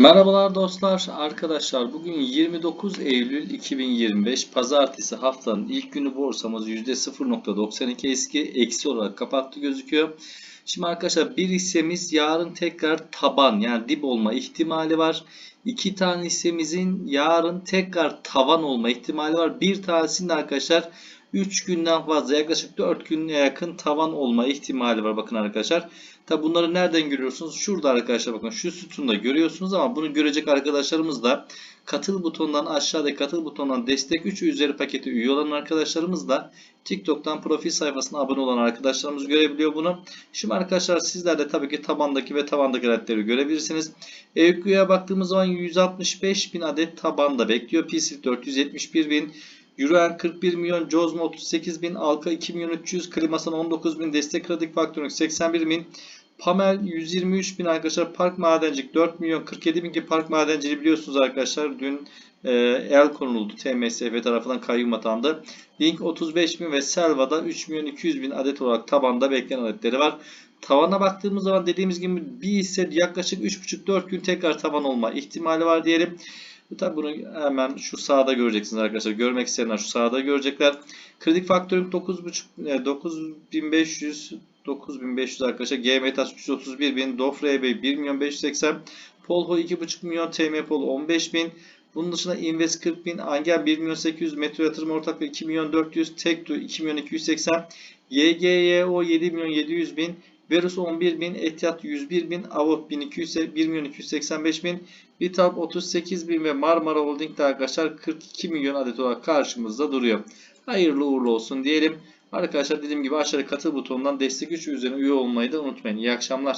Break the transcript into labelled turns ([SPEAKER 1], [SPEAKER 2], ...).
[SPEAKER 1] Merhabalar dostlar, arkadaşlar. Bugün 29 Eylül 2025 Pazartesi haftanın ilk günü borsamız %0.92 eski eksi olarak kapattı gözüküyor. Şimdi arkadaşlar bir hissemiz yarın tekrar taban yani dip olma ihtimali var. İki tane hissemizin yarın tekrar tavan olma ihtimali var. Bir tanesinde arkadaşlar 3 günden fazla yaklaşık 4 güne yakın tavan olma ihtimali var. Bakın arkadaşlar. Tabi bunları nereden görüyorsunuz? Şurada arkadaşlar bakın şu sütunda görüyorsunuz ama bunu görecek arkadaşlarımız da katıl butonundan aşağıdaki katıl butonundan destek 3 üzeri paketi üye olan arkadaşlarımız da TikTok'tan profil sayfasına abone olan arkadaşlarımız görebiliyor bunu. Şimdi arkadaşlar sizler de tabii ki tabandaki ve tavandaki adetleri görebilirsiniz. EQ'ya baktığımız zaman 165 bin adet tabanda bekliyor. PSIF 471 bin. Euroen 41 milyon, Cozmo 38 bin, Alka 2 milyon 300, Klimasan 19 bin, Destek Radik Faktörlük 81 bin, Pamel 123 bin arkadaşlar, Park Madencilik 4 milyon 47 bin ki Park Madenciliği biliyorsunuz arkadaşlar dün e, el konuldu TMSF tarafından kayyum atandı. Link 35 bin ve Selva'da 3 milyon 200 bin adet olarak tabanda beklenen adetleri var. Tavana baktığımız zaman dediğimiz gibi bir hisse yaklaşık 3,5-4 gün tekrar tavan olma ihtimali var diyelim. Tabi bunu hemen şu sağda göreceksiniz arkadaşlar. Görmek isteyenler şu sağda görecekler. Kredi faktörüm 9.5 9500 9500 arkadaşlar. GMTAS 331 bin. Dofre Bey 1 milyon 580. Polho 2.5 milyon. TM Pol 15 bin. Bunun dışında Invest 40 bin. Angel 1 milyon 800. Metro Yatırım Ortaklığı 2 milyon 400. Tektu 2 milyon 280. YGYO 7 milyon 700 bin. Verus 11 bin, Etihad 101 bin, Avot 1200, 1 milyon 285 bin, Vitalp 38 bin ve Marmara Holding de arkadaşlar 42 milyon adet olarak karşımızda duruyor. Hayırlı uğurlu olsun diyelim. Arkadaşlar dediğim gibi aşağıda katıl butonundan destek 3 üzerine üye olmayı da unutmayın. İyi akşamlar.